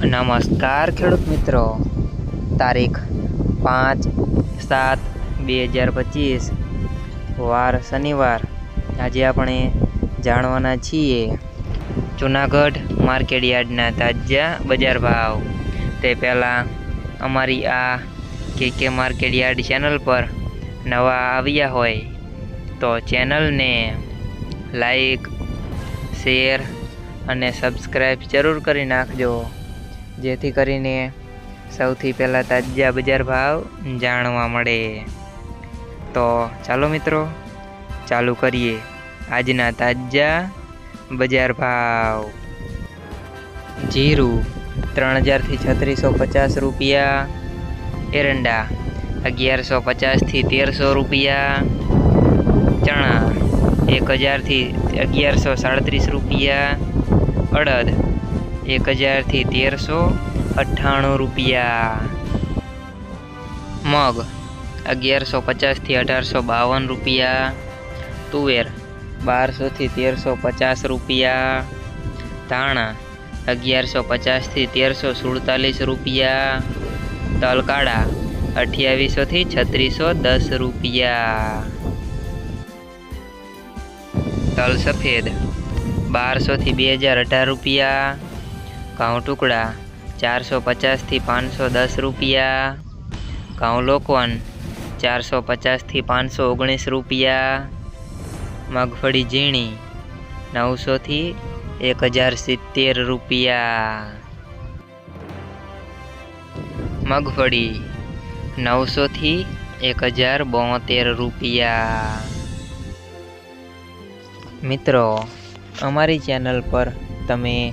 નમસ્કાર ખેડૂત મિત્રો. તારીખ પાંચ સાત બે હજાર પચીસ. વાર શનિવાર. આજે આપણે જાણવાના છીએ જુનાગઢ માર્કેટ યાર્ડના તાજા બજાર ભાવ. તે પહેલાં અમારી આ કે કે માર્કેટ યાર્ડ ચેનલ પર નવા આવ્યા હોય તો ચેનલને લાઈક, શેર અને સબસ્ક્રાઈબ જરૂર કરી નાખજો. જેથી કરીને સૌથી પહેલાં તાજા બજાર ભાવ જાણવા મળે. તો ચાલો મિત્રો, ચાલુ કરીએ આજના તાજા બજાર ભાવ. જીરું ત્રણ હજારથી છત્રીસો પચાસ રૂપિયા, એરંડા અગિયારસો પચાસથી તેરસો રૂપિયા, ચણા એક હજારથી અગિયારસો સાડત્રીસ રૂપિયા, અડદ એક હજારથી તેરસો અઠ્ઠાણું રૂપિયા. મગ, અગિયારસો પચાસથી અઢારસો બાવન રૂપિયા. તુવેર, બારસોથી તેરસો પચાસ રૂપિયા. ધાણા, અગિયારસો પચાસથી તેરસો સુડતાલીસ રૂપિયા. તલકાડા, અઠ્યાવીસોથી છત્રીસો દસ રૂપિયા. તલ સફેદ, બારસોથી બે હજાર અઢાર રૂપિયા. ઘઉં ટુકડા ચારસો પચાસથી પાંચસો દસ રૂપિયા. ઘઉં લોકવન ચારસો પચાસથી પાંચસો ઓગણીસ રૂપિયા. મગફળી ઝીણી, નવસોથી એક હજાર સિત્તેર રૂપિયા. મગફળી, નવસોથી એક હજાર બોતેર રૂપિયા. મિત્રો, અમારી ચેનલ પર તમે